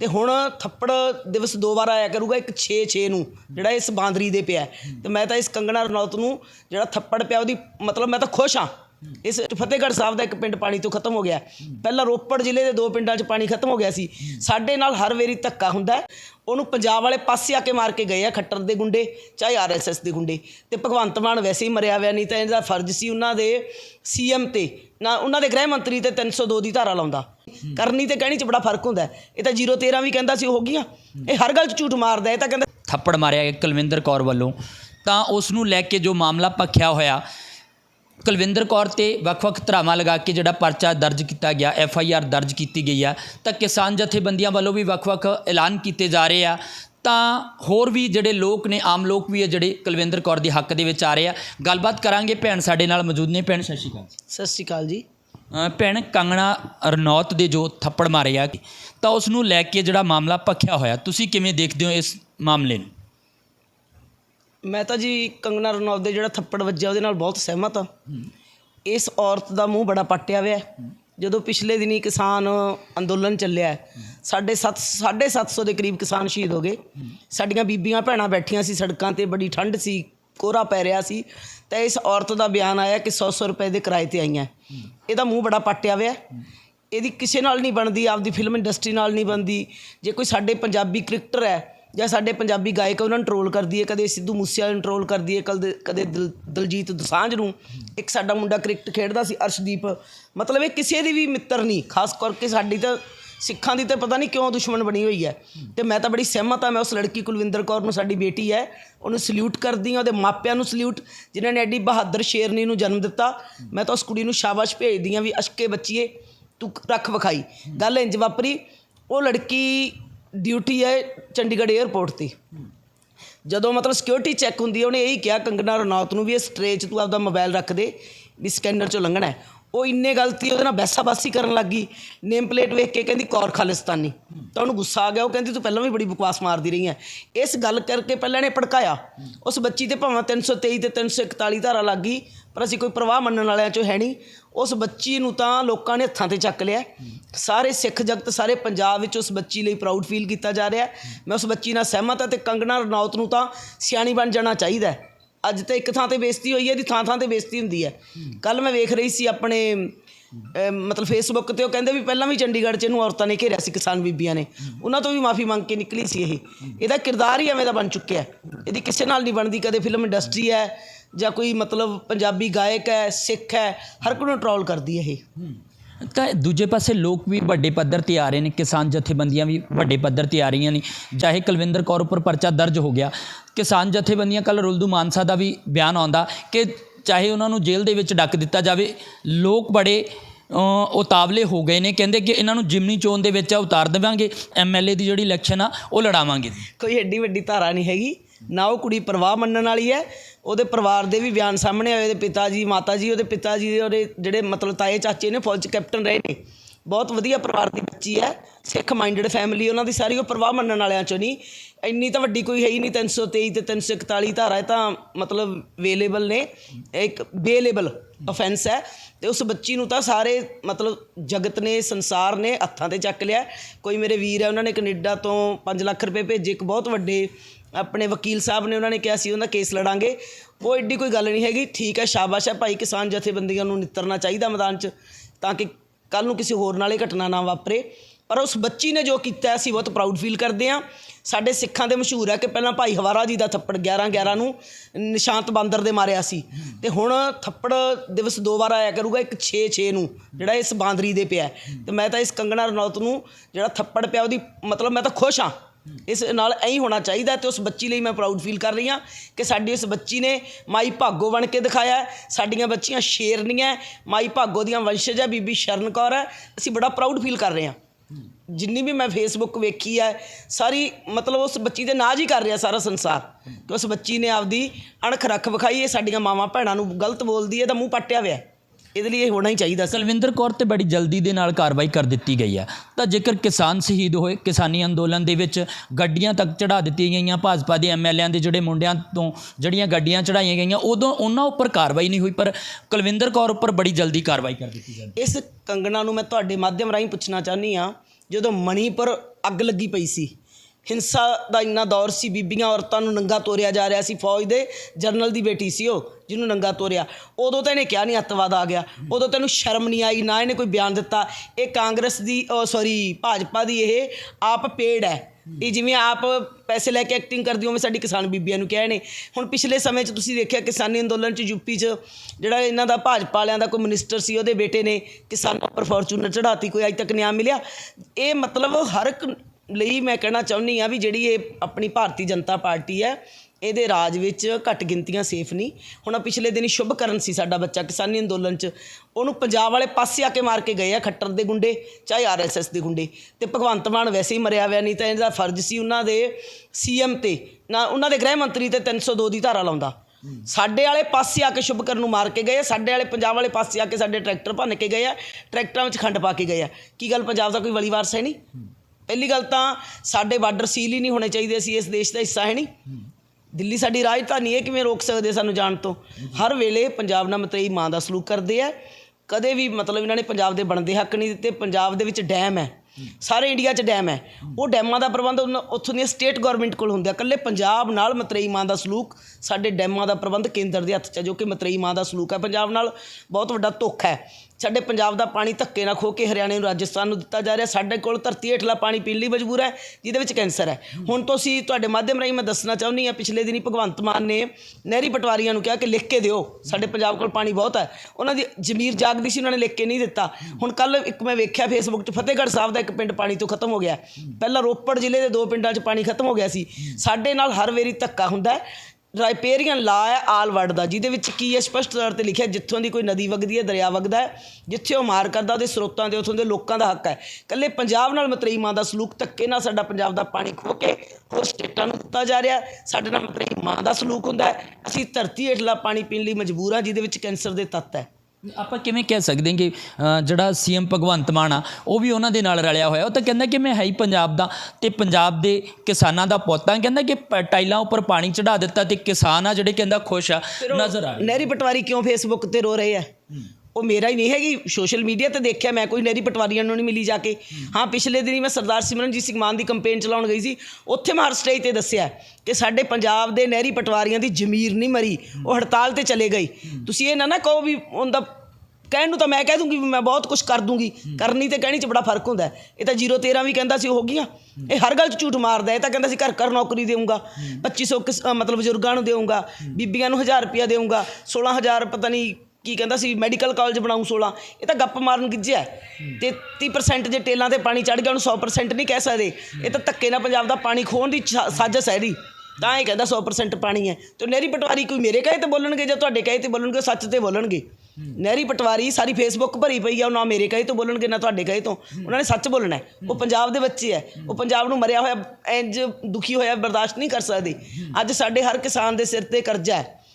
ਤੇ ਹੁਣ ਥੱਪੜ ਦਿਵਸ ਦੋ ਵਾਰ ਆਇਆ ਕਰੂਗਾ, ਇੱਕ 6-6 ਨੂੰ, ਜਿਹੜਾ ਇਸ ਬਾਂਦਰੀ ਦੇ ਪਿਆ ਹੈ। ਤੇ ਮੈਂ ਤਾਂ ਇਸ ਕੰਗਣਾ ਰਣੌਤ ਨੂੰ ਜਿਹੜਾ ਥੱਪੜ ਪਿਆ ਉਹਦੀ ਮਤਲਬ ਮੈਂ ਤਾਂ ਖੁਸ਼ ਹਾਂ ਇਸ ਫਤਿਹਗੜ੍ਹ ਸਾਹਿਬ ਦਾ ਇੱਕ ਪਿੰਡ ਪਾਣੀ ਤੋਂ ਖਤਮ ਹੋ ਗਿਆ। ਪਹਿਲਾਂ ਰੋਪੜ ਜ਼ਿਲ੍ਹੇ ਦੇ ਦੋ ਪਿੰਡਾਂ 'ਚ ਪਾਣੀ ਖਤਮ ਹੋ ਗਿਆ ਸੀ। ਸਾਡੇ ਨਾਲ ਹਰ ਵੇਰੀ ਧੱਕਾ ਹੁੰਦਾ ਉਹਨੂੰ ਪੰਜਾਬ ਵਾਲੇ ਪਾਸੇ ਆ ਕੇ ਮਾਰ ਕੇ ਗਏ ਆ, ਖੱਟਰ ਦੇ ਗੁੰਡੇ ਚਾਹੇ ਆਰਐਸਐਸ ਦੇ ਗੁੰਡੇ। ਤੇ ਭਗਵੰਤ ਮਾਨ ਵੈਸੇ ਹੀ ਮਰਿਆ ਹੋਇਆ, ਨਹੀਂ ਤਾਂ ਇਹਦਾ ਫਰਜ਼ ਸੀ ਉਹਨਾਂ ਦੇ ਸੀਐਮ ਤੇ। ਨਾ, ਉਹਨਾਂ ਦੇ ਗ੍ਰਹਿ ਮੰਤਰੀ ਤੇ 302 ਦੀ ਧਾਰਾ ਲਾਉਂਦਾ। ਕਰਨੀ ਤੇ ਕਹਿਣੀ 'ਚ ਬੜਾ ਫ਼ਰਕ ਹੁੰਦਾ ਇਹ ਤਾਂ 013 ਵੀ ਕਹਿੰਦਾ ਸੀ, ਉਹ ਹੋ ਗਈਆਂ। ਇਹ ਹਰ ਗੱਲ 'ਚ ਝੂਠ ਮਾਰਦਾ, ਇਹ ਤਾਂ ਕਹਿੰਦਾ ਥੱਪੜ ਮਾਰਿਆ ਕੁਲਵਿੰਦਰ ਕੌਰ ਵੱਲੋਂ। ਤਾਂ ਉਸ ਨੂੰ ਲੈ ਕੇ ਜੋ ਮਾਮਲਾ ਭਖਿਆ ਹੋਇਆ ਕੁਲਵਿੰਦਰ ਕੌਰ ਤੇ ਵੱਖ-ਵੱਖ ਧਰਾਵਾਂ ਲਗਾ ਕੇ ਜਿਹੜਾ ਪਰਚਾ ਦਰਜ ਕੀਤਾ ਗਿਆ ਐਫ ਆਈ ਆਰ ਦਰਜ ਕੀਤੀ ਗਈ ਆ ਤਾਂ ਕਿਸਾਨ ਜਥੇਬੰਦੀਆਂ ਵੱਲੋਂ ਵੀ ਵੱਖ-ਵੱਖ ਐਲਾਨ ਕੀਤੇ ਜਾ ਰਹੇ ਆ। ਤਾਂ ਹੋਰ ਵੀ ਜਿਹੜੇ ਲੋਕ ਨੇ ਆਮ ਲੋਕ ਵੀ ਆ ਜਿਹੜੇ ਕੁਲਵਿੰਦਰ ਕੌਰ ਦੇ ਹੱਕ ਦੇ ਵਿੱਚ ਆ ਰਹੇ ਆ। ਗੱਲਬਾਤ ਕਰਾਂਗੇ ਭੈਣ ਸਾਡੇ ਨਾਲ ਮੌਜੂਦ ਨੇ। ਭੈਣ ਸਤਿ ਸ਼੍ਰੀ ਅਕਾਲ ਸਤਿ ਸ਼੍ਰੀ ਅਕਾਲ ਜੀ। ਭੈਣ ਕੰਗਣਾ ਰਣੌਤ ਦੇ ਜੋ ਥੱਪੜ ਮਾਰੇ ਆ ਤਾਂ ਉਸ ਨੂੰ ਲੈ ਕੇ ਜਿਹੜਾ ਮਾਮਲਾ ਭਖਿਆ ਹੋਇਆ ਤੁਸੀਂ ਕਿਵੇਂ ਦੇਖਦੇ ਹੋ ਇਸ ਮਾਮਲੇ ਨੂੰ? ਮੈਂ ਤਾਂ ਜੀ ਕੰਗਨਾ ਰਣੌਤ ਦੇ ਜਿਹੜਾ ਥੱਪੜ ਵੱਜਿਆ, ਉਹਦੇ ਨਾਲ ਬਹੁਤ ਸਹਿਮਤ ਹਾਂ। ਇਸ ਔਰਤ ਦਾ ਮੂੰਹ ਬੜਾ ਪੱਟਿਆ ਹੋਇਆ ਜਦੋਂ ਪਿਛਲੇ ਦਿਨੀ ਕਿਸਾਨ ਅੰਦੋਲਨ ਚੱਲਿਆ ਸਾਡੇ ਸਾਢੇ ਸੱਤ ਸਾਢੇ ਸੱਤ ਸੌ ਦੇ ਕਰੀਬ ਕਿਸਾਨ ਸ਼ਹੀਦ ਹੋ ਗਏ। ਸਾਡੀਆਂ ਬੀਬੀਆਂ ਭੈਣਾਂ ਬੈਠੀਆਂ ਸੀ ਸੜਕਾਂ ਤੇ, ਬੜੀ ਠੰਡ ਸੀ, ਕੋਹਰਾ ਪੈ ਰਿਹਾ ਸੀ। ਤਾਂ ਇਸ ਔਰਤ ਦਾ ਬਿਆਨ ਆਇਆ ਕਿ 100-100 ਰੁਪਏ ਦੇ ਕਿਰਾਏ ਤੇ ਆਈਆਂ। ਇਹਦਾ ਮੂੰਹ ਬੜਾ ਪੱਟਿਆ ਹੋਇਆ ਇਹਦੀ ਕਿਸੇ ਨਾਲ ਨਹੀਂ ਬਣਦੀ, ਆਪਦੀ ਫਿਲਮ ਇੰਡਸਟਰੀ ਨਾਲ ਨਹੀਂ ਬਣਦੀ। ਜੇ ਕੋਈ ਸਾਡੇ ਪੰਜਾਬੀ ਕ੍ਰਿਕਟਰ ਹੈ ਜਾਂ ਸਾਡੇ ਪੰਜਾਬੀ ਗਾਇਕ ਉਹਨਾਂ ਨੂੰ ਟਰੋਲ ਕਰਦੀ ਹੈ, ਕਦੇ ਸਿੱਧੂ ਮੂਸੇਵਾਲੇ ਨੂੰ ਟਰੋਲ ਕਰਦੀ ਹੈ, ਕਦੇ ਕਦੇ ਦਿਲ- ਦਲਜੀਤ ਦਸਾਂਝ ਨੂੰ। ਇੱਕ ਸਾਡਾ ਮੁੰਡਾ ਕ੍ਰਿਕਟ ਖੇਡਦਾ ਸੀ, ਅਰਸ਼ਦੀਪ। ਮਤਲਬ ਇਹ ਕਿਸੇ ਦੀ ਵੀ ਮਿੱਤਰ ਨਹੀਂ, ਖਾਸ ਕਰਕੇ ਸਾਡੀ ਤਾਂ ਸਿੱਖਾਂ ਦੀ ਤਾਂ ਪਤਾ ਨਹੀਂ ਕਿਉਂ ਦੁਸ਼ਮਣ ਬਣੀ ਹੋਈ ਹੈ। ਤੇ ਮੈਂ ਤਾਂ ਬੜੀ ਸਹਿਮਤ ਹਾਂ, ਮੈਂ ਉਸ ਲੜਕੀ ਕੁਲਵਿੰਦਰ ਕੌਰ ਨੂੰ, ਸਾਡੀ ਬੇਟੀ ਹੈ, ਉਹਨੂੰ ਸਲੂਟ ਕਰਦੀ ਹਾਂ, ਉਹਦੇ ਮਾਪਿਆਂ ਨੂੰ ਸਲੂਟ ਜਿਨ੍ਹਾਂ ਨੇ ਐਡੀ ਬਹਾਦਰ ਸ਼ੇਰਨੀ ਨੂੰ ਜਨਮ ਦਿੱਤਾ। ਮੈਂ ਤਾਂ ਉਸ ਕੁੜੀ ਨੂੰ ਸ਼ਾਬਾਸ਼ ਭੇਜਦੀ ਹਾਂ ਵੀ ਅਸ਼ਕੇ ਬੱਚੀਏ, ਤੂੰ ਰੱਖ ਵਿਖਾਈ। ਗੱਲ ਇੰਜ ਵਾਪਰੀ, ਉਹ ਲੜਕੀ ਡਿਊਟੀ ਹੈ ਚੰਡੀਗੜ੍ਹ 에ਅਰਪੋਰਟ ਤੇ। ਜਦੋਂ ਮਤਲਬ ਸਿਕਿਉਰਿਟੀ ਚੈੱਕ ਹੁੰਦੀ ਹੈ, ਉਹਨੇ ਇਹੀ ਕਿਹਾ ਕੰਗਨਾ ਰਣੌਤ ਨੂੰ ਵੀ ਇਹ ਸਟ੍ਰੇਜ ਤੂੰ ਆਪਦਾ ਮੋਬਾਈਲ ਰੱਖ ਦੇ, ਵੀ ਸਕੈਨਰ ਚੋਂ ਲੰਘਣਾ ਹੈ। ਉਹ ਇੰਨੇ ਗਲਤੀ ਉਹਦੇ ਨਾਲ ਬੈਸਾਬਾਸੀ ਕਰਨ ਲੱਗੀ ਨੇਮ ਪਲੇਟ ਵੇਖ ਕੇ ਕਹਿੰਦੀ, ਕੌਰ ਖਾਲਿਸਤਾਨੀ। ਤਾਂ ਉਹਨੂੰ ਗੁੱਸਾ ਆ ਗਿਆ। ਉਹ ਕਹਿੰਦੀ, ਤੂੰ ਪਹਿਲਾਂ ਵੀ ਬੜੀ ਬਕਵਾਸ ਮਾਰਦੀ ਰਹੀ ਹੈ। ਇਸ ਗੱਲ ਕਰਕੇ ਪਹਿਲਾਂ ਨੇ ਭੜਕਾਇਆ। ਉਸ ਬੱਚੀ ਤੇ ਭਾਵੇਂ 323 ਤੇ 341 ਧਾਰਾ ਲੱਗ ਗਈ, ਪਰ ਅਸੀਂ ਕੋਈ ਪ੍ਰਵਾਹ ਮੰਨਣ ਵਾਲਿਆਂ ਚੋਂ ਹੈ ਨਹੀਂ। ਉਸ ਬੱਚੀ ਨੂੰ ਤਾਂ ਲੋਕਾਂ ਨੇ ਹੱਥਾਂ ਤੇ ਚੱਕ ਲਿਆ। ਸਾਰੇ ਸਿੱਖ ਜਗਤ, ਸਾਰੇ ਪੰਜਾਬ ਵਿੱਚ ਉਸ ਬੱਚੀ ਲਈ ਪ੍ਰਾਊਡ ਫੀਲ ਕੀਤਾ ਜਾ ਰਿਹਾ। ਮੈਂ ਉਸ ਬੱਚੀ ਨਾਲ ਸਹਿਮਤ ਹਾਂ ਤੇ ਕੰਗਣਾ ਰਣੌਤ ਨੂੰ ਤਾਂ ਸਿਆਣੀ ਬਣ ਜਾਣਾ ਚਾਹੀਦਾ ਅੱਜ ਤੇ ਇੱਕ ਥਾਂ ਤੇ ਬੇਇੱਜ਼ਤੀ ਹੋਈ ਹੈ ਦੀ ਥਾਂ ਥਾਂ ਤੇ ਬੇਇੱਜ਼ਤੀ ਹੁੰਦੀ ਹੈ। ਕੱਲ ਮੈਂ ਵੇਖ ਰਹੀ ਸੀ ਆਪਣੇ ਮਤਲਬ ਫੇਸਬੁੱਕ ਤੇ ਉਹ ਕਹਿੰਦੇ ਵੀ ਪਹਿਲਾਂ ਵੀ ਚੰਡੀਗੜ੍ਹ 'ਚ ਇਹਨੂੰ ਔਰਤਾਂ ਨੇ ਘੇਰਿਆ ਸੀ, ਕਿਸਾਨ ਬੀਬੀਆਂ ਨੇ। ਉਹਨਾਂ ਤੋਂ ਵੀ ਮਾਫੀ ਮੰਗ ਕੇ ਨਿਕਲੀ ਸੀ ਇਹ। ਇਹਦਾ ਕਿਰਦਾਰ ਹੀ ਐਵੇਂ ਦਾ ਬਣ ਚੁੱਕਿਆ ਇਹਦੀ ਕਿਸੇ ਨਾਲ ਨਹੀਂ ਬਣਦੀ, ਕਦੇ ਫਿਲਮ ਇੰਡਸਟਰੀ ਹੈ ਜਾਂ ਕੋਈ ਮਤਲਬ ਪੰਜਾਬੀ ਗਾਇਕ ਹੈ, ਸਿੱਖ ਹੈ, ਹਰ ਕੋਈ ਨੂੰ ਟਰੋਲ ਕਰਦੀ ਹੈ ਇਹ। ਤਾਂ ਦੂਜੇ ਪਾਸੇ ਲੋਕ ਵੀ ਵੱਡੇ ਪੱਧਰ ਤੇ ਆ ਰਹੇ ਨੇ, ਕਿਸਾਨ ਜਥੇਬੰਦੀਆਂ ਵੀ ਵੱਡੇ ਪੱਧਰ ਤੇ ਆ ਰਹੀਆਂ ਨੇ। ਚਾਹੇ ਕੁਲਵਿੰਦਰ ਕੌਰ ਉੱਪਰ ਪਰਚਾ ਦਰਜ ਹੋ ਗਿਆ, ਕਿਸਾਨ ਜਥੇਬੰਦੀਆਂ ਕੱਲ ਰੁਲਦੂ ਮਾਨਸਾ ਦਾ ਵੀ ਬਿਆਨ ਆਉਂਦਾ ਕਿ ਚਾਹੇ ਉਹਨਾਂ ਨੂੰ ਜੇਲ੍ਹ ਦੇ ਵਿੱਚ ਡੱਕ ਦਿੱਤਾ ਜਾਵੇ, ਲੋਕ ਬੜੇ ਉਤਾਵਲੇ ਹੋ ਗਏ ਨੇ, ਕਹਿੰਦੇ ਕਿ ਇਹਨਾਂ ਨੂੰ ਜਿਮਨੀ ਚੋਣ ਦੇ ਵਿੱਚ ਉਤਾਰ ਦੇਵਾਂਗੇ ਐਮਐਲਏ ਦੀ ਜਿਹੜੀ ਇਲੈਕਸ਼ਨ ਆ, ਉਹ ਲੜਾਵਾਂਗੇ। ਕੋਈ ਐਡੀ ਵੱਡੀ ਧਾਰਾ ਨਹੀਂ ਹੈਗੀ, ਨਾ ਉਹ ਕੁੜੀ ਪਰਵਾਹ ਮੰਨਣ ਵਾਲੀ ਹੈ, ਉਹਦੇ ਪਰਿਵਾਰ ਦੇ ਵੀ ਬਿਆਨ ਸਾਹਮਣੇ ਆਏ, ਉਹਦੇ ਪਿਤਾ ਜੀ, ਮਾਤਾ ਜੀ, ਉਹਦੇ ਪਿਤਾ ਜੀ ਉਹਦੇ ਜਿਹੜੇ ਮਤਲਬ ਤਾਏ ਚਾਚੇ ਨੇ, ਫੌਜ 'ਚ ਕੈਪਟਨ ਰਹੇ ਨੇ। ਬਹੁਤ ਵਧੀਆ ਪਰਿਵਾਰ ਦੀ ਬੱਚੀ ਹੈ, ਸਿੱਖ ਮਾਈਂਡਡ ਫੈਮਿਲੀ ਉਹਨਾਂ ਦੀ ਸਾਰੀ ਉਹ ਪਰਵਾਹ ਮੰਨਣ ਵਾਲਿਆਂ ਚੋਂ ਨਹੀਂ। ਇੰਨੀ ਤਾਂ ਵੱਡੀ ਕੋਈ ਹੈ ਹੀ ਨਹੀਂ 323 ਤੇ 341 ਧਾਰਾ, ਇਹ ਤਾਂ ਮਤਲਬ ਵੇਲੇਬਲ ਨੇ ਇੱਕ ਬੇਲੇਬਲ ਅਫੈਂਸ ਹੈ। ਤੇ ਉਸ ਬੱਚੀ ਨੂੰ ਤਾਂ ਸਾਰੇ ਮਤਲਬ ਜਗਤ ਨੇ, ਸੰਸਾਰ ਨੇ ਹੱਥਾਂ ਤੇ ਚੱਕ ਲਿਆ। ਕੋਈ ਮੇਰੇ ਵੀਰ ਹੈ, ਉਹਨਾਂ ਨੇ ਕੈਨੇਡਾ ਤੋਂ 5 ਲੱਖ ਰੁਪਏ ਭੇਜੇ, ਇੱਕ ਬਹੁਤ ਵੱਡੇ ਆਪਣੇ ਵਕੀਲ ਸਾਹਿਬ ਨੇ ਉਹਨਾਂ ਨੇ ਕਿਹਾ ਸੀ ਉਹਦਾ ਕੇਸ ਲੜਾਂਗੇ। ਉਹ ਐਡੀ ਕੋਈ ਗੱਲ ਨਹੀਂ ਹੈਗੀ, ਠੀਕ ਹੈ, ਸ਼ਾਬਾਸ਼ ਹੈ ਭਾਈ, ਕਿਸਾਨ ਜਥੇਬੰਦੀਆਂ ਨੂੰ ਨਿੱਤਰਨਾ ਚਾਹੀਦਾ ਮੈਦਾਨ 'ਚ, ਤਾਂ ਕਿ ਕੱਲ ਨੂੰ ਕਿਸੇ ਹੋਰ ਨਾਲੇ ਘਟਨਾ ਨਾ ਵਾਪਰੇ। ਪਰ ਉਸ ਬੱਚੀ ਨੇ ਜੋ ਕੀਤਾ, ਅਸੀਂ ਬਹੁਤ ਪ੍ਰਾਊਡ ਫੀਲ ਕਰਦੇ ਹਾਂ। ਸਾਡੇ ਸਿੱਖਾਂ ਦੇ ਮਸ਼ਹੂਰ ਹੈ ਕਿ ਪਹਿਲਾਂ ਭਾਈ ਹਵਾਰਾ ਜੀ ਦਾ ਥੱਪੜ 11 11 ਨੂੰ ਨਿਸ਼ਾਂਤ ਬਾਂਦਰ ਦੇ ਮਾਰਿਆ ਸੀ। ਤੇ ਹੁਣ ਥੱਪੜ ਦਿਵਸ ਦੋ ਵਾਰ ਆਇਆ ਕਰੂਗਾ, ਇੱਕ 6 6 ਨੂੰ, ਜਿਹੜਾ ਇਸ ਬਾਂਦਰੀ ਦੇ ਪਿਆ। ਹੈ। ਤੇ ਮੈਂ ਤਾਂ ਇਸ ਕੰਗਣਾ ਰਣੌਤ ਨੂੰ ਜਿਹੜਾ ਥੱਪੜ ਪਿਆ, ਉਹਦੀ ਮਤਲਬ ਮੈਂ ਤਾਂ ਖੁਸ਼ ਹਾਂ। ਇਸ ਨਾਲ ਐਂ ਹੋਣਾ ਚਾਹੀਦਾ ਤੇ ਉਸ ਬੱਚੀ ਲਈ ਮੈਂ ਪ੍ਰਾਊਡ ਫੀਲ ਕਰ ਰਹੀ ਹਾਂ ਕਿ ਸਾਡੀ ਇਸ ਬੱਚੀ ਨੇ ਮਾਈ ਭਾਗੋ ਬਣ ਕੇ ਦਿਖਾਇਆ ਸਾਡੀਆਂ ਬੱਚੀਆਂ ਸ਼ੇਰਨੀਆਂ ਮਾਈ ਭਾਗੋ ਦੀਆਂ ਵੰਸ਼ਜ ਹੈ। ਬੀਬੀ ਸ਼ਰਨ ਕੌਰ ਹੈ। ਅਸੀਂ ਬੜਾ ਪ੍ਰਾਊਡ ਫੀਲ ਕਰ ਰਹੇ ਹਾਂ। ਜਿੰਨੀ ਵੀ ਮੈਂ ਫੇਸਬੁੱਕ ਵੇਖੀ ਹੈ, ਸਾਰੀ ਮਤਲਬ ਉਸ ਬੱਚੀ ਦੇ ਨਾਜ ਹੀ ਕਰ ਰਿਹਾ ਸਾਰਾ ਸੰਸਾਰ ਕਿ ਉਸ ਬੱਚੀ ਨੇ ਆਪਦੀ ਅਣਖ ਰੱਖ ਵਿਖਾਈ, ਇਹ ਸਾਡੀਆਂ ਮਾਵਾਂ ਭੈਣਾਂ ਨੂੰ ਗਲਤ ਬੋਲਦੀ ਹੈ ਤਾਂ ਮੂੰਹ ਪੱਟਿਆ ਹੋਇਆ ਇਹਦੇ ਲਈ ਇਹ ਹੋਣਾ ਹੀ ਚਾਹੀਦਾ। ਸੀ ਕੁਲਵਿੰਦਰ ਕੌਰ ਤੇ ਬੜੀ ਜਲਦੀ ਦੇ ਨਾਲ ਕਾਰਵਾਈ ਕਰ ਦਿੱਤੀ ਗਈ ਹੈ। ਤਾਂ ਜੇਕਰ ਕਿਸਾਨ ਸ਼ਹੀਦ ਹੋਏ, ਕਿਸਾਨੀ ਅੰਦੋਲਨ ਦੇ ਵਿੱਚ ਗੱਡੀਆਂ ਤੱਕ ਚੜਾ ਦਿੱਤੀਆਂ ਗਈਆਂ, ਭਾਜਪਾ ਦੇ ਐਮਐਲਏਆਂ ਦੇ ਜਿਹੜੇ ਮੁੰਡਿਆਂ ਤੋਂ ਜਿਹੜੀਆਂ ਗੱਡੀਆਂ ਚੜਾਈਆਂ ਗਈਆਂ, ਉਦੋਂ ਉਹਨਾਂ ਉੱਪਰ ਕਾਰਵਾਈ ਨਹੀਂ ਹੋਈ, ਪਰ ਕੁਲਵਿੰਦਰ ਕੌਰ ਉੱਪਰ ਬੜੀ ਜਲਦੀ ਕਾਰਵਾਈ ਕਰ ਦਿੱਤੀ ਜਾਂਦੀ ਇਸ ਕੰਗਣਾ ਨੂੰ ਮੈਂ ਤੁਹਾਡੇ ਮਾਧਿਅਮ ਰਾਹੀਂ ਪੁੱਛਣਾ ਚਾਹੁੰਦੀ ਹਾਂ, ਜਦੋਂ ਮਣੀਪੁਰ ਅੱਗ ਲੱਗੀ ਪਈ ਸੀ ਹਿੰਸਾ ਦਾ ਇੰਨਾ ਦੌਰ ਸੀ, ਬੀਬੀਆਂ ਔਰਤਾਂ ਨੂੰ ਨੰਗਾ ਤੋਰਿਆ ਜਾ ਰਿਹਾ ਸੀ, ਫੌਜ ਦੇ ਜਨਰਲ ਦੀ ਬੇਟੀ ਸੀ ਉਹ, ਜਿਹਨੂੰ ਨੰਗਾ ਤੋਰਿਆ। ਉਦੋਂ ਤਾਂ ਇਹਨੇ ਕਿਹਾ ਨਹੀਂ ਅੱਤਵਾਦ ਆ ਗਿਆ। ਉਦੋਂ ਤੈਨੂੰ ਸ਼ਰਮ ਨਹੀਂ ਆਈ, ਨਾ ਇਹਨੇ ਕੋਈ ਬਿਆਨ ਦਿੱਤਾ। ਇਹ ਕਾਂਗਰਸ ਦੀ ਸੌਰੀ ਭਾਜਪਾ ਦੀ ਇਹ ਆਪ ਪੇੜ ਹੈ। ਇਹ ਜਿਵੇਂ ਆਪ ਪੈਸੇ ਲੈ ਕੇ ਐਕਟਿੰਗ ਕਰਦੀ ਹੋਵੇਂ, ਸਾਡੀ ਕਿਸਾਨ ਬੀਬੀਆਂ ਨੂੰ ਕਿਹਾ ਨੇ। ਹੁਣ ਪਿਛਲੇ ਸਮੇਂ 'ਚ ਤੁਸੀਂ ਦੇਖਿਆ ਕਿਸਾਨੀ ਅੰਦੋਲਨ 'ਚ ਯੂਪੀ 'ਚ ਜਿਹੜਾ ਇਹਨਾਂ ਦਾ ਭਾਜਪਾ ਵਾਲਿਆਂ ਦਾ ਕੋਈ ਮਿਨਿਸਟਰ ਸੀ, ਉਹਦੇ ਬੇਟੇ ਨੇ ਕਿਸਾਨਾਂ ਉੱਪਰ ਫੋਰਚੂਨਰ ਚੜਾਤੀ ਕੋਈ ਅਜੇ ਤੱਕ ਨਿਆਂ ਮਿਲਿਆ। ਇਹ ਮਤਲਬ ਹਰ ਇੱਕ ਲਈ ਮੈਂ ਕਹਿਣਾ ਚਾਹੁੰਦੀ ਹਾਂ ਵੀ ਜਿਹੜੀ ਇਹ ਆਪਣੀ ਭਾਰਤੀ ਜਨਤਾ ਪਾਰਟੀ ਹੈ, ਇਹਦੇ ਰਾਜ ਵਿੱਚ ਘੱਟ ਗਿਣਤੀਆਂ ਸੇਫ ਨਹੀਂ। ਹੁਣ ਆਹ ਪਿਛਲੇ ਦਿਨੀ ਸ਼ੁਭਕਰਨ ਸੀ ਸਾਡਾ ਬੱਚਾ ਕਿਸਾਨੀ ਅੰਦੋਲਨ 'ਚ। ਉਹਨੂੰ ਪੰਜਾਬ ਵਾਲੇ ਪਾਸੇ ਆ ਕੇ ਮਾਰ ਕੇ ਗਏ ਆ ਖੱਟਰ ਦੇ ਗੁੰਡੇ, ਚਾਹੇ ਆਰਐਸਐਸ ਦੇ ਗੁੰਡੇ। ਤੇ ਭਗਵੰਤ ਮਾਨ ਵੈਸੇ ਹੀ ਮਰਿਆ ਹੋਇਆ, ਨਹੀਂ ਤਾਂ ਇਹਦਾ ਫਰਜ਼ ਸੀ ਉਹਨਾਂ ਦੇ ਸੀਐਮ ਤੇ। ਨਾ, ਉਹਨਾਂ ਦੇ ਗ੍ਰਹਿ ਮੰਤਰੀ ਤੇ 302 ਦੀ ਧਾਰਾ ਲਾਉਂਦਾ। ਸਾਡੇ ਵਾਲੇ ਪਾਸੇ ਆ ਕੇ ਸ਼ੁਭਕਰਨ ਨੂੰ ਮਾਰ ਕੇ ਗਏ ਆ, ਸਾਡੇ ਵਾਲੇ ਪੰਜਾਬ ਵਾਲੇ ਪਾਸੇ ਆ ਕੇ ਸਾਡੇ ਟਰੈਕਟਰ ਭੰਨ ਕੇ ਗਏ ਆ, ਟਰੈਕਟਰਾਂ ਵਿੱਚ ਖੰਡ ਪਾ ਕੇ ਗਏ ਆ। ਕੀ ਗੱਲ, ਪੰਜਾਬ ਦਾ ਕੋਈ ਵਲੀਵਾਰਸ ਹੈ ਨਹੀਂ? ਪਹਿਲੀ ਗੱਲ ਤਾਂ ਸਾਡੇ ਬਾਰਡਰ ਸੀਲ ਹੀ ਨਹੀਂ ਹੋਣੇ ਚਾਹੀਦੇ ਸੀ, ਇਸ ਦੇਸ਼ ਦਾ ਹਿੱਸਾ ਹੈ ਨਹੀਂ। ਦਿੱਲੀ ਸਾਡੀ ਰਾਜਧਾਨੀ ਹੈ, ਕਿਵੇਂ ਰੋਕ ਸਕਦੇ ਸਾਨੂੰ ਜਾਣ ਤੋਂ? ਹਰ ਵੇਲੇ ਪੰਜਾਬ ਨਾਲ ਮਤਰੇਈ ਮਾਂ ਦਾ ਸਲੂਕ ਕਰਦੇ ਆ। ਕਦੇ ਵੀ ਮਤਲਬ ਇਹਨਾਂ ਨੇ ਪੰਜਾਬ ਦੇ ਬਣਦੇ ਹੱਕ ਨਹੀਂ ਦਿੱਤੇ, ਪੰਜਾਬ ਦੇ ਵਿੱਚ ਡੈਮ ਹੈ। ਸਾਰੇ ਇੰਡੀਆ 'ਚ ਡੈਮ ਹੈ। ਉਹ ਡੈਮਾਂ ਦਾ ਪ੍ਰਬੰਧ ਉਹਨਾਂ- ਉੱਥੋਂ ਦੀਆਂ ਸਟੇਟ ਗਵਰਨਮੈਂਟ ਕੋਲ ਹੁੰਦਾ ਇਕੱਲੇ ਪੰਜਾਬ ਨਾਲ ਮਤਰੇਈ ਮਾਂ ਦਾ ਸਲੂਕ ਸਾਡੇ ਡੈਮਾਂ ਦਾ ਪ੍ਰਬੰਧ ਕੇਂਦਰ ਦੇ ਹੱਥ 'ਚ ਹੈ, ਜੋ ਕਿ ਮਤਰੇਈ ਮਾਂ ਦਾ ਸਲੂਕ ਹੈ। ਪੰਜਾਬ ਨਾਲ ਬਹੁਤ ਵੱਡਾ ਧੋਖਾ ਹੈ। ਸਾਡੇ ਪੰਜਾਬ ਦਾ ਪਾਣੀ ਧੱਕੇ ਨਾਲ ਖੋ ਕੇ ਹਰਿਆਣੇ ਨੂੰ, ਰਾਜਸਥਾਨ ਨੂੰ ਦਿੱਤਾ ਜਾ ਰਿਹਾ। ਸਾਡੇ ਕੋਲ ਧਰਤੀ ਹੇਠਲਾ ਪਾਣੀ ਪੀਣ ਲਈ ਮਜਬੂਰ ਹੈ, ਜਿਹਦੇ ਵਿੱਚ ਕੈਂਸਰ ਹੈ। ਹੁਣ ਤੁਸੀਂ ਤੁਹਾਡੇ ਮਾਧਿਅਮ ਰਾਹੀਂ ਮੈਂ ਦੱਸਣਾ ਚਾਹੁੰਦੀ ਹਾਂ, ਪਿਛਲੇ ਦਿਨੀ ਭਗਵੰਤ ਮਾਨ ਨੇ ਨਹਿਰੀ ਪਟਵਾਰੀਆਂ ਨੂੰ ਕਿਹਾ ਕਿ ਲਿਖ ਕੇ ਦਿਓ, ਸਾਡੇ ਪੰਜਾਬ ਕੋਲ ਪਾਣੀ ਬਹੁਤ ਹੈ। ਉਹਨਾਂ ਦੀ ਜ਼ਮੀਰ ਜਾਗਦੀ ਸੀ, ਉਹਨਾਂ ਨੇ ਲਿਖ ਕੇ ਨਹੀਂ ਦਿੱਤਾ। ਹੁਣ ਕੱਲ ਇੱਕ ਮੈਂ ਵੇਖਿਆ ਫੇਸਬੁੱਕ 'ਚ, ਫਤਿਹਗੜ੍ਹ ਸਾਹਿਬ ਦਾ ਇੱਕ ਪਿੰਡ ਪਾਣੀ ਤੋਂ ਖਤਮ ਹੋ ਗਿਆ। ਪਹਿਲਾਂ ਰੋਪੜ ਜ਼ਿਲ੍ਹੇ ਦੇ ਦੋ ਪਿੰਡਾਂ 'ਚ ਪਾਣੀ ਖਤਮ ਹੋ ਗਿਆ ਸੀ। ਸਾਡੇ ਨਾਲ ਹਰ ਵਾਰੀ ਧੱਕਾ ਹੁੰਦਾ ਰਾਈਪੇਰੀਅਨ ਲਾ ਹੈ ਆਲ ਵਰਡ ਦਾ, ਜਿਹਦੇ ਵਿੱਚ ਕੀ ਹੈ? ਸਪਸ਼ਟ ਤੌਰ ਤੇ ਲਿਖਿਆ ਜਿੱਥੋਂ ਦੀ ਕੋਈ ਨਦੀ ਵਗਦੀ ਹੈ, ਦਰਿਆ ਵਗਦਾ ਹੈ, ਜਿੱਥੇ ਉਹ ਮਾਰ ਕਰਦਾ, ਉਹਦੇ ਸਰੋਤਾਂ ਦੇ, ਉੱਥੋਂ ਦੇ ਲੋਕਾਂ ਦਾ ਹੱਕ ਹੈ। ਕੱਲੇ ਪੰਜਾਬ ਨਾਲ ਮਤਰੇਈ ਮਾਂ ਦਾ ਸਲੂਕ ਧੱਕੇ ਨਾਲ ਸਾਡਾ ਪੰਜਾਬ ਦਾ ਪਾਣੀ ਖੋ ਕੇ ਹੋਰ ਸਟੇਟਾਂ ਨੂੰ ਦਿੱਤਾ ਜਾ ਰਿਹਾ ਸਾਡੇ ਨਾਲ ਮਤਰੇਈ ਮਾਂ ਦਾ ਸਲੂਕ ਹੁੰਦਾ ਹੈ। ਅਸੀਂ ਧਰਤੀ ਹੇਠਲਾ ਪਾਣੀ ਪੀਣ ਲਈ ਮਜਬੂਰ ਹਾਂ, ਜਿਹਦੇ ਵਿੱਚ ਕੈਂਸਰ ਦੇ ਤੱਤ ਹੈ। ਆਪਾਂ ਕਿਵੇਂ ਕਹਿ ਸਕਦੇ ਹਾਂ ਕਿ ਜਿਹੜਾ ਸੀਐਮ ਭਗਵੰਤ ਮਾਨ ਆ ਉਹ ਵੀ ਉਹਨਾਂ ਦੇ ਨਾਲ ਰਲਿਆ ਹੋਇਆ। ਉਹ ਤਾਂ ਕਹਿੰਦਾ ਕਿ ਮੈਂ ਹੈ ਹੀ ਪੰਜਾਬ ਦਾ ਤੇ ਪੰਜਾਬ ਦੇ ਕਿਸਾਨਾਂ ਦਾ ਪੋਤਾ ਕਹਿੰਦਾ ਕਿ ਟਾਈਲਾਂ ਉੱਪਰ ਪਾਣੀ ਚੜਾ ਦਿੱਤਾ ਤੇ ਕਿਸਾਨ ਆ ਜਿਹੜੇ ਕਹਿੰਦਾ ਖੁਸ਼ ਆ ਨਜ਼ਰ ਆ ਨਹਿਰੀ ਪਟਵਾਰੀ ਕਿਉਂ ਫੇਸਬੁੱਕ ਤੇ ਰੋ ਰਹੇ ਆ? ਉਹ ਮੇਰਾ ਹੀ ਨਹੀਂ ਹੈਗੀ। ਸੋਸ਼ਲ ਮੀਡੀਆ ਤੇ ਦੇਖਿਆ ਮੈਂ ਕੋਈ ਨਹਿਰੀ ਪਟਵਾਰੀਆਂ ਨੂੰ ਨਹੀਂ ਮਿਲੀ ਜਾ ਕੇ। ਹਾਂ, ਪਿਛਲੇ ਦਿਨੀ ਮੈਂ ਸਰਦਾਰ ਸਿਮਰਨਜੀਤ ਸਿੰਘ ਮਾਨ ਦੀ ਕੰਪੇਨ ਚਲਾਉਣ ਗਈ ਸੀ। ਉੱਥੇ ਮੈਂ ਹਰ ਸਟੇਜ ਤੇ ਦੱਸਿਆ ਕਿ ਸਾਡੇ ਪੰਜਾਬ ਦੇ ਨਹਿਰੀ ਪਟਵਾਰੀਆਂ ਦੀ ਜ਼ਮੀਰ ਨਹੀਂ ਮਰੀ। ਉਹ ਹੜਤਾਲ ਤੇ ਚਲੇ ਗਈ ਤੁਸੀਂ ਇਹ ਨਾ ਨਾ ਕਹੋ ਵੀ ਉਹਦਾ ਕਹਿਣ ਨੂੰ ਤਾਂ ਮੈਂ ਕਹਿ ਦੂੰਗੀ ਵੀ ਮੈਂ ਬਹੁਤ ਕੁਝ ਕਰ ਦੂੰਗੀ। ਕਰਨੀ ਤੇ ਕਹਿਣੀ 'ਚ ਬੜਾ ਫ਼ਰਕ ਹੁੰਦਾ। ਇਹ ਤਾਂ 013 ਵੀ ਕਹਿੰਦਾ ਸੀ ਹੋ ਗਈਆਂ। ਇਹ ਹਰ ਗੱਲ 'ਚ ਝੂਠ ਮਾਰਦਾ। ਇਹ ਤਾਂ ਕਹਿੰਦਾ ਸੀ, ਘਰ ਘਰ ਨੌਕਰੀ ਦੇਊਂਗਾ। 2500 ਕਿਸ- ਮਤਲਬ ਬਜ਼ੁਰਗਾਂ ਨੂੰ ਦੇਊਂਗਾ। ਬੀਬੀਆਂ ਨੂੰ 1000 ਰੁਪਿਆ ਦੇਊਂਗਾ। 16000 ਪਤਾ ਨਹੀਂ ਕੀ ਕਹਿੰਦਾ ਸੀ ਮੈਡੀਕਲ ਕਾਲਜ ਬਣਾਉਂ 16 ਇਹ ਤਾਂ ਗੱਪ ਮਾਰਨ ਗਿੱਝਿਆ ਹੈ। ਤੇ 30% ਜੇ ਟੇਲਾਂ ਤੇ ਪਾਣੀ ਚੜ ਗਿਆ, ਉਹਨੂੰ 100% ਨਹੀਂ ਕਹਿ ਸਕਦੇ। ਇਹ ਤਾਂ ਧੱਕੇ ਨਾਲ ਪੰਜਾਬ ਦਾ ਪਾਣੀ ਖੋਹਣ ਦੀ ਛਾ- ਸਾਜ਼ਿਸ਼ ਹੈ ਇਹਦੀ। ਤਾਂ ਇਹ ਕਹਿੰਦਾ 100% ਪਾਣੀ ਹੈ। ਤੇ ਨਹਿਰੀ ਪਟਵਾਰੀ ਕੋਈ ਮੇਰੇ ਕਹੇ ਤੇ ਬੋਲਣਗੇ ਜਾਂ ਤੁਹਾਡੇ ਕਹੇ ਤੇ ਬੋਲਣਗੇ ਸੱਚ ਤੇ ਬੋਲਣਗੇ। ਨਹਿਰੀ ਪਟਵਾਰੀ ਸਾਰੀ ਫੇਸਬੁੱਕ ਭਰੀ ਪਈ ਆ, ਉਹ ਨਾ ਮੇਰੇ ਕਹੇ ਤੋਂ ਬੋਲਣਗੇ, ਨਾ ਤੁਹਾਡੇ ਕਹੇ ਤੋਂ। ਉਹਨਾਂ ਨੇ ਸੱਚ ਬੋਲਣਾ ਉਹ ਪੰਜਾਬ ਦੇ ਬੱਚੇ ਹੈ। ਉਹ ਪੰਜਾਬ ਨੂੰ ਮਰਿਆ ਹੋਇਆ ਇੰਜ ਦੁਖੀ ਹੋਇਆ ਬਰਦਾਸ਼ਤ ਨਹੀਂ ਕਰ ਸਕਦੇ। ਅੱਜ ਸਾਡੇ ਹਰ ਕਿਸਾਨ ਦੇ ਸਿਰ ਤੇ ਕਰਜ਼ਾ ਹੈ।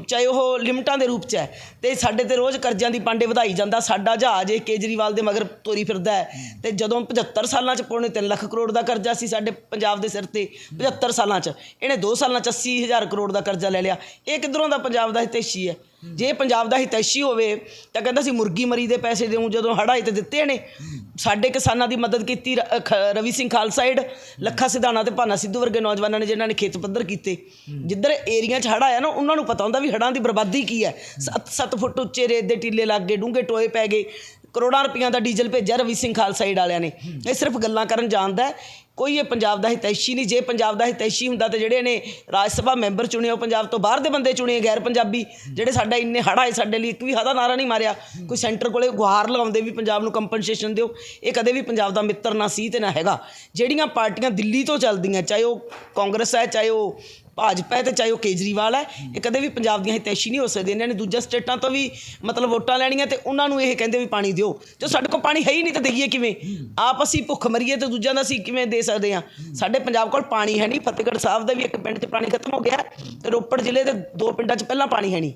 ਚਾਹੇ ਉਹ ਲਿਮਟਾਂ ਦੇ ਰੂਪ ਚ ਹੈ ਅਤੇ ਸਾਡੇ ਤੇ ਰੋਜ਼ ਕਰਜ਼ਿਆਂ ਦੀ ਪਾਂਡੇ ਵਧਾਈ ਜਾਂਦਾ, ਸਾਡਾ ਜਹਾਜ਼ ਇਹ ਕੇਜਰੀਵਾਲ ਦੇ ਮਗਰ ਤੋਰੀ ਫਿਰਦਾ ਹੈ। ਤੇ ਜਦੋਂ 75 ਸਾਲਾਂ ਚ ਪੌਣੇ ਤਿੰਨ ਲੱਖ ਕਰੋੜ ਦਾ ਕਰਜ਼ਾ ਸੀ ਸਾਡੇ ਪੰਜਾਬ ਦੇ ਸਿਰ ਤੇ 75 ਸਾਲਾਂ ਚ, ਇਹਨੇ ਦੋ ਸਾਲਾਂ ਚ 80 ਹਜ਼ਾਰ ਕਰੋੜ ਦਾ ਕਰਜ਼ਾ ਲੈ ਲਿਆ। ਇਹ ਕਿੱਧਰੋਂ ਦਾ ਪੰਜਾਬ ਦਾ ਹਿਤੈਸ਼ੀ ਹੈ? ਜੇ ਪੰਜਾਬ ਦਾ ਹਿਤੈਸ਼ੀ ਹੋਵੇ ਤਾਂ ਕਹਿੰਦਾ ਸੀ ਮੁਰਗੀ ਮਰੀ ਦੇ ਪੈਸੇ ਦੇਉਂ ਜਦੋਂ ਹੜ੍ਹ ਆਏ ਤੇ ਦਿੱਤੇ ਨੇ। ਸਾਡੇ ਕਿਸਾਨਾਂ ਦੀ ਮਦਦ ਕੀਤੀ ਰ- ਖ- ਰਵੀ ਸਿੰਘ ਖਾਲਸਾਈਡ ਲੱਖਾ ਸਿਧਾਣਾ ਤੇ ਭਾਨਾ ਸਿੱਧੂ ਵਰਗੇ ਨੌਜਵਾਨਾਂ ਨੇ ਜਿਨ੍ਹਾਂ ਨੇ ਖੇਤ ਪੱਧਰ ਕੀਤੇ। ਜਿੱਧਰ ਏਰੀਆ 'ਚ ਹੜ੍ਹ ਆਇਆ ਨਾ, ਉਹਨਾਂ ਨੂੰ ਪਤਾ ਹੁੰਦਾ ਵੀ ਹੜ੍ਹਾਂ ਦੀ ਬਰਬਾਦੀ ਕੀ ਹੈ। 7-7 ਫੁੱਟ ਉੱਚੇ ਰੇਤ ਦੇ ਟੀਲੇ ਲੱਗ ਗਏ, ਡੂੰਘੇ ਟੋਏ ਪੈ ਗਏ। ਕਰੋੜਾਂ ਰੁਪਈਆਂ ਦਾ ਡੀਜ਼ਲ ਭੇਜਿਆ ਰਵੀ ਸਿੰਘ ਖਾਲਸਾਈਡ ਵਾਲਿਆਂ ਨੇ। ਇਹ ਸਿਰਫ ਗੱਲਾਂ ਕਰਨ ਜਾਣਦਾ ਕੋਈ ਇਹ ਪੰਜਾਬ ਦਾ ਹਿਤੈਸ਼ੀ ਨਹੀਂ। ਜੇ ਪੰਜਾਬ ਦਾ ਹਿਤੈਸ਼ੀ ਹੁੰਦਾ ਤੇ ਜਿਹੜੇ ਨੇ ਰਾਜ ਸਭਾ ਮੈਂਬਰ ਚੁਣੇ ਉਹ ਪੰਜਾਬ ਤੋਂ ਬਾਹਰ ਦੇ ਬੰਦੇ ਚੁਣੇ ਗੈਰ ਪੰਜਾਬੀ। ਜਿਹੜੇ ਸਾਡਾ ਇੰਨੇ ਹੜ੍ਹ ਹੈ ਸਾਡੇ ਲਈ ਇੱਕ ਵੀ ਹਦਾ ਨਾਰਾ ਨਹੀਂ ਮਾਰਿਆ। ਕੋਈ ਸੈਂਟਰ ਕੋਲੇ ਗੁਹਾਰ ਲਗਾਉਂਦੇ ਵੀ ਪੰਜਾਬ ਨੂੰ ਕੰਪਨਸੇਸ਼ਨ ਦਿਓ। ਇਹ ਕਦੇ ਵੀ ਪੰਜਾਬ ਦਾ ਮਿੱਤਰ ਨਾ ਸੀ ਤੇ ਨਾ ਹੈਗਾ। ਜਿਹੜੀਆਂ ਪਾਰਟੀਆਂ ਦਿੱਲੀ ਤੋਂ ਚੱਲਦੀਆਂ, ਚਾਹੇ ਉਹ ਕਾਂਗਰਸ ਹੈ, ਚਾਹੇ ਉਹ ਭਾਜਪਾ ਹੈ ਤੇ ਚਾਹੇ ਉਹ ਕੇਜਰੀਵਾਲ ਹੈ, ਇਹ ਕਦੇ ਵੀ ਪੰਜਾਬ ਦੀਆਂ ਹਿਤੈਸ਼ੀ ਨਹੀਂ ਹੋ ਸਕਦੇ। ਇਹਨਾਂ ਨੇ ਦੂਜਾ ਸਟੇਟਾਂ ਤੋਂ ਵੀ ਮਤਲਬ ਵੋਟਾਂ ਲੈਣੀਆਂ ਤੇ ਉਹਨਾਂ ਨੂੰ ਇਹ ਕਹਿੰਦੇ ਵੀ ਪਾਣੀ ਦਿਓ। ਜੋ ਸਾਡੇ ਕੋਲ ਪਾਣੀ ਹੈ ਹੀ ਨਹੀਂ ਤਾਂ ਦਈਏ ਕਿਵੇਂ? ਆਪ ਅਸੀਂ ਭੁੱਖ ਮਰੀਏ ਤੇ ਦੂਜਿਆਂ ਦਾ ਅਸੀਂ ਕਿਵੇਂ ਦੇ ਸਕਦੇ ਹਾਂ? ਸਾਡੇ ਪੰਜਾਬ ਕੋਲ ਪਾਣੀ ਹੈ ਨਹੀਂ। ਫਤਿਹਗੜ੍ਹ ਸਾਹਿਬ ਦਾ ਵੀ ਇੱਕ ਪਿੰਡ 'ਚ ਪਾਣੀ ਖਤਮ ਹੋ ਗਿਆ ਤੇ ਰੋਪੜ ਜ਼ਿਲ੍ਹੇ ਦੇ ਦੋ ਪਿੰਡਾਂ 'ਚ ਪਹਿਲਾਂ ਪਾਣੀ ਹੈ ਨਹੀਂ।